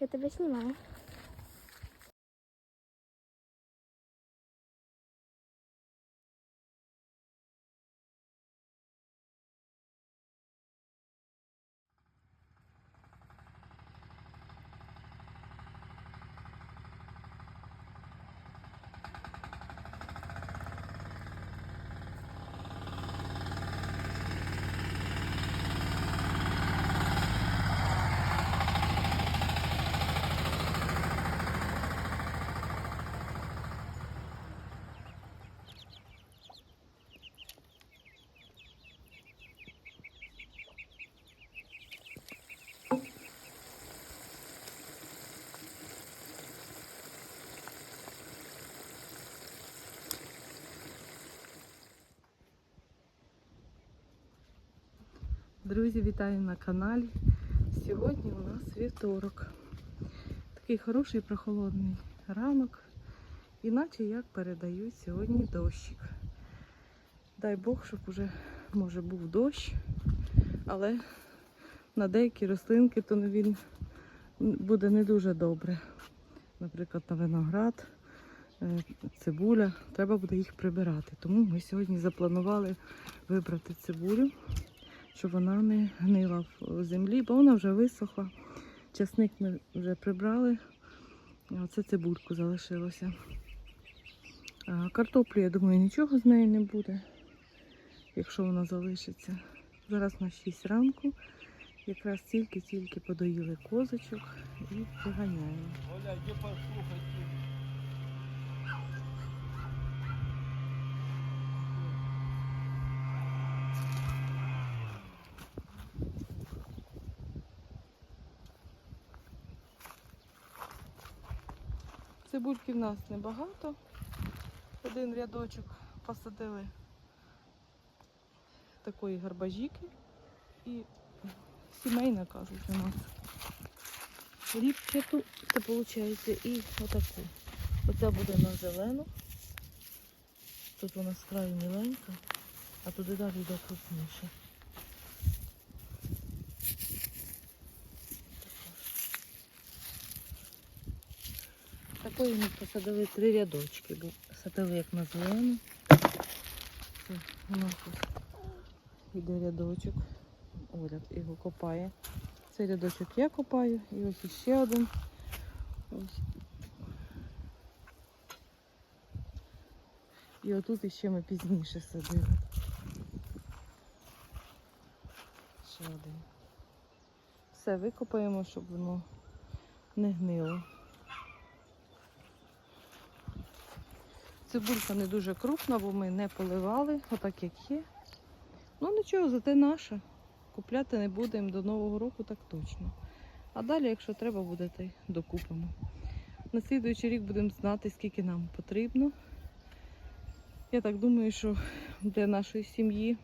Я тебе знімаю. Друзі, вітаю на каналі. Сьогодні у нас вівторок. Такий хороший прохолодний ранок. Іначе як передають сьогодні дощик. Дай Бог, щоб уже може був дощ, але на деякі рослинки то він буде не дуже добре. Наприклад, на виноград, е, цибуля, треба буде їх прибирати. Тому ми сьогодні запланували вибрати цибулю щоб вона не гнила в землі, бо вона вже висохла. Часник ми вже прибрали, оце цибульку залишилося. Картоплю, я думаю, нічого з неї не буде, якщо вона залишиться. Зараз на 6 ранку. Якраз тільки-тільки подоїли козочок і виганяємо. Цибульки в нас небагато. Один рядочок посадили такої гарбажіки і сімейна кажуть у нас. Ріпчату, це виходить, і отаку. Оця буде на зелену. Тут вона з краю міленька, а туди далі йде крупніше. Такої ми посадили три рядочки, бо садили як на зелену. Це у нас іде рядочок. Оля його копає. Цей рядочок я копаю і ось іще один. Ось. І отут іще ми пізніше садили. Ще один. Все викопаємо, щоб воно не гнило. Цибулька не дуже крупна, бо ми не поливали, отак як є. Ну нічого, зате наша. Купляти не будемо до Нового року, так точно. А далі, якщо треба буде, то й докупимо. На слідуючий рік будемо знати, скільки нам потрібно. Я так думаю, що для нашої сім'ї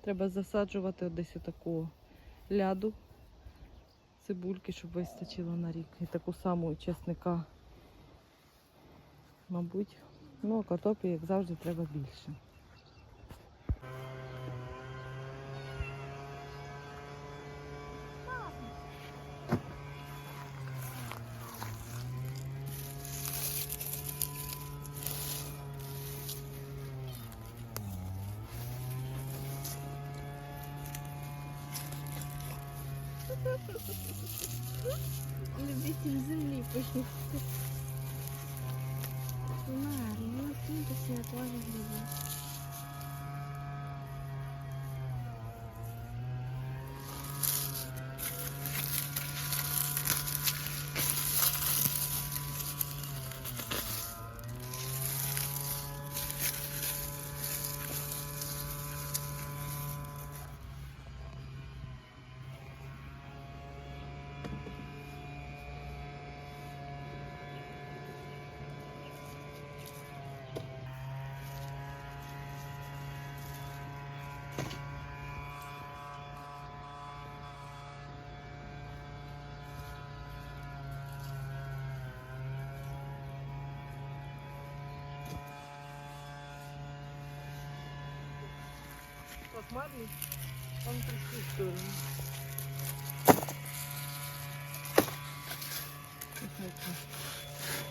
треба засаджувати десь отакого ляду цибульки, щоб вистачило на рік. І таку саму чесника, мабуть. Ну, а картоплі, як завжди, треба більше. Любитель землі пишуть. Марі, ну киньтеся, я теж грибу. Марі, он присутствує.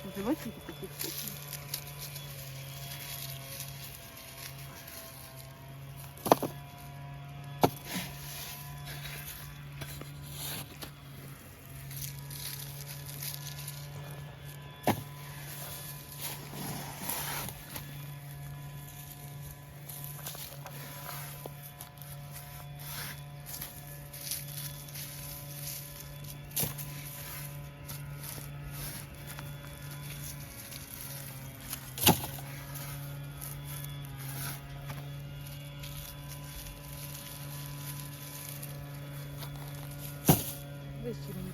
Називайте такі вкусні. Вище мені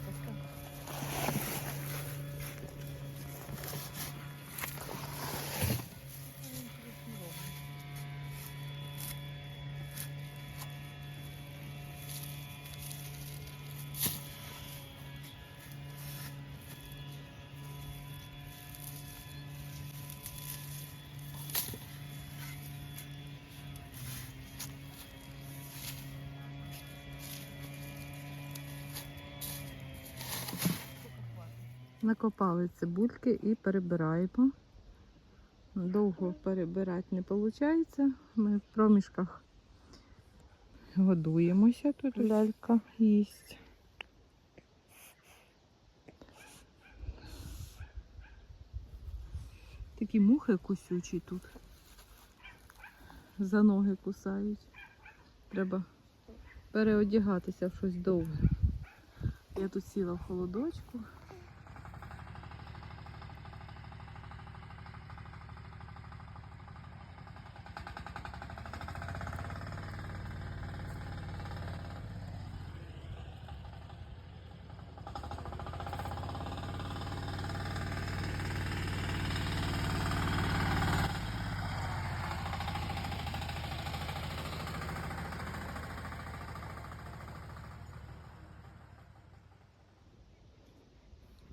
Накопали цибульки і перебираємо. Довго перебирати не виходить. Ми в проміжках годуємося. Тут лялька їсть. Такі мухи кусючі тут. За ноги кусають. Треба переодягатися в щось довге. Я тут сіла в холодочку.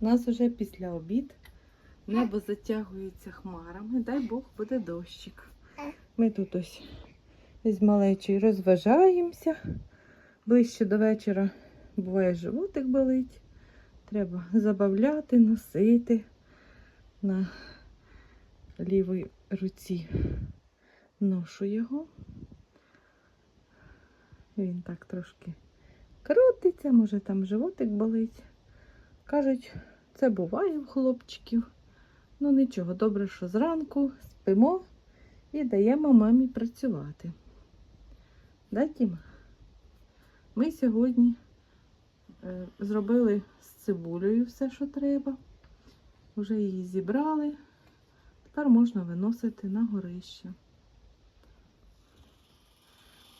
У нас вже після обід. Небо затягується хмарами. Дай Бог буде дощик. Ми тут ось з малечою розважаємося. Ближче до вечора буває животик болить. Треба забавляти, носити на лівій руці. Ношу його. Він так трошки крутиться, може там животик болить. Кажуть, це буває в хлопчиків. Ну нічого, добре, що зранку спимо і даємо мамі працювати. Да, Тіма? Ми сьогодні е, зробили з цибулею все, що треба. Вже її зібрали. Тепер можна виносити на горище.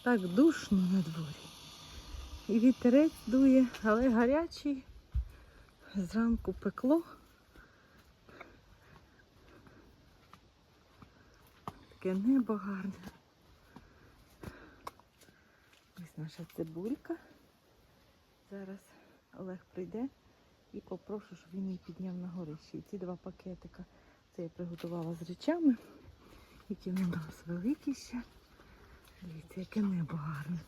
Так душно на дворі. І вітерець дує, але гарячий. Зранку пекло. Таке небо гарне. Ось наша цибулька. Зараз Олег прийде і попрошу, щоб він її підняв на горище. І ці два пакетика це я приготувала з речами, які у нас великі ще. Дивіться, яке небо гарне.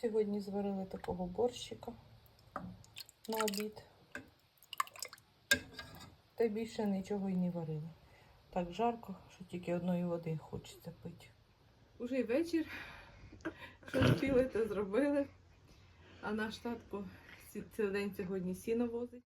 Сьогодні зварили такого борщика на обід. Та більше нічого й не варили. Так жарко, що тільки одної води хочеться пити. Уже й вечір. Що встигли, то зробили. А наш татко цілий день сьогодні сіно возить.